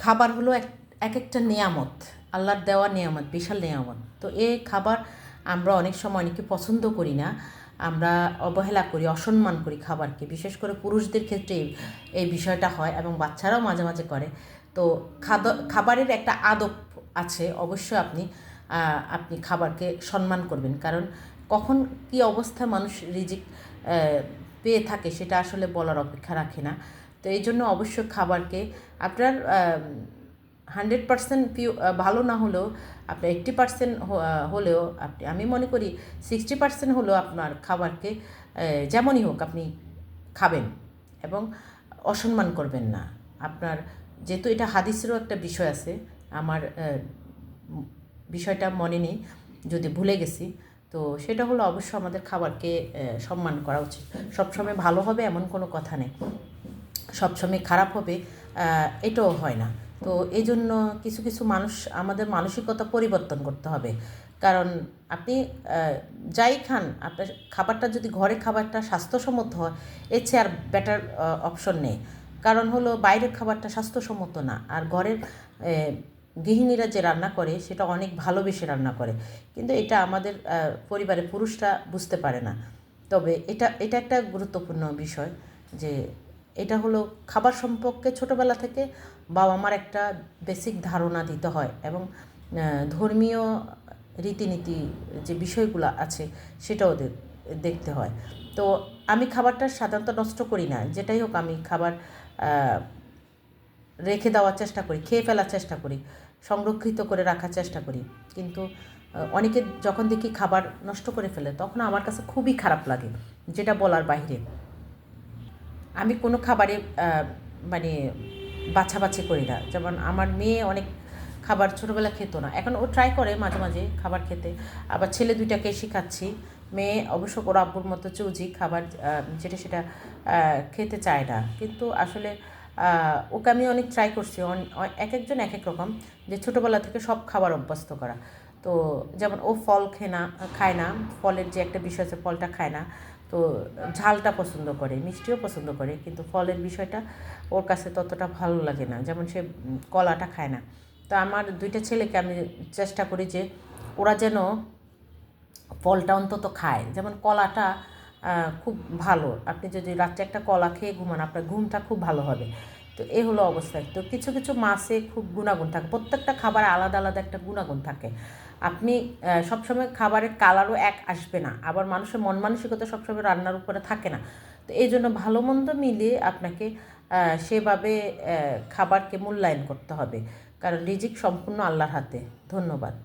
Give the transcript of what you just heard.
খাবার হলো এক এক একটা নিয়ামত, আল্লাহর দেওয়া নিয়ামত, বিশাল নিয়ামত। তো এই খাবার আমরা অনেক সময় অনেকে পছন্দ করি না, আমরা অবহেলা করি, অসম্মান করি খাবারকে। বিশেষ করে পুরুষদের ক্ষেত্রে এই- এই বিষয়টা হয় এবং বাচ্চারাও মাঝে মাঝে করে। তো খাদ, খাবারের একটা আদব আছে, অবশ্যই আপনি আপনি খাবারকে সম্মান করবেন। কারণ কখন কি অবস্থা মানুষ রিজিক পেয়ে থাকে সেটা আসলে বলার অপেক্ষা রাখে না। তো এই জন্য অবশ্য খাবারকে আপনার হান্ড্রেড পার্সেন্ট পিউ ভালো না হলেও আপনার এইট্টি পার্সেন্ট হলেও আপনি, আমি মনে করি সিক্সটি পার্সেন্ট হলেও আপনার খাবারকে যেমনই হোক আপনি খাবেন এবং অসম্মান করবেন না। আপনার যেহেতু এটা হাদিসেরও একটা বিষয় আছে, আমার বিষয়টা মনে নেই, যদি ভুলে গেছি, তো সেটা হলো অবশ্য আমাদের খাবারকে সম্মান করা উচিত। সবসময় ভালো হবে এমন কোনো কথা নেই। সবসময় খারাপ হবে এটাও হয় না। তো এই জন্য কিছু কিছু মানুষ আমাদের মানসিকতা পরিবর্তন করতে হবে। কারণ আপনি যাই খান আপনার খাবারটা যদি ঘরে খাবারটা স্বাস্থ্যসম্মত হয় এর চেয়ে আর বেটার অপশন নেই। কারণ হলো বাইরের খাবারটা স্বাস্থ্যসম্মত না। আর ঘরের গৃহিণীরা যে রান্না করে সেটা অনেক ভালোবেসে রান্না করে। কিন্তু এটা আমাদের আহ, পরিবারের পুরুষরা বুঝতে পারে না। তবে এটা এটা একটা গুরুত্বপূর্ণ বিষয় যে এটা হলো খাবার সম্পর্কে ছোটোবেলা থেকে বাবা মার একটা বেসিক ধারণা দিতে হয় এবং ধর্মীয় রীতিনীতি যে বিষয়গুলো আছে সেটাও দেখতে হয়। তো আমি খাবারটা সাধারণত নষ্ট করি না, যেটাই হোক আমি খাবার রেখে দেওয়ার চেষ্টা করি, খেয়ে ফেলার চেষ্টা করি, সংরক্ষিত করে রাখার চেষ্টা করি। কিন্তু অনেকে যখন দেখি খাবার নষ্ট করে ফেলে, তখন আমার কাছে খুবই খারাপ লাগে, যেটা বলার বাইরে। আমি কোনো খাবারে মানে বাছাবাছি করি না। যেমন আমার মেয়ে অনেক খাবার ছোটোবেলা খেতো না। এখন ও ট্রাই করে মাঝে মাঝে খাবার খেতে। আবার ছেলে দুইটাকে শেখাচ্ছি। মেয়ে অবশ্য ওর আব্বুর মতো চুজি খাবার যেটা সেটা খেতে চায় না। কিন্তু আসলে ওকে আমি অনেক ট্রাই করছি। এক একজন এক এক রকম যে ছোটোবেলা থেকে সব খাবার অভ্যস্ত করা। তো যেমন ও ফল খেয়ে না খায় না। ফলের যে একটা বিষয় আছে, ফলটা খায় না। তো ঝালটা পছন্দ করে, মিষ্টিও পছন্দ করে, কিন্তু ফলের বিষয়টা ওর কাছে ততটা ভালো লাগে না। যেমন সে কলাটা খায় না। তো আমার দুইটা ছেলেকে আমি চেষ্টা করি যে ওরা যেন ফলটা অন্তত খায়। যেমন কলাটা খুব ভালো। আপনি যদি রাত্রে একটা কলা খেয়ে ঘুমান, আপনার ঘুমটা খুব ভালো হবে। তো এ হলো অবস্থা তো কিছু কিছু মাছে খুব গুণাগুণ থাকে। প্রত্যেকটা খাবারে আলাদা আলাদা একটা গুণাগুণ থাকে। আপনি সবসময় খাবারের কালারও এক আসবে না। আবার মানুষের মন মানসিকতা সবসময় রান্নার উপরে থাকে না। তো এই জন্য ভালো মন্দ মিলিয়ে আপনাকে সেভাবে খাবারকে মূল্যায়ন করতে হবে। কারণ রিজিক সম্পূর্ণ আল্লাহর হাতে। ধন্যবাদ।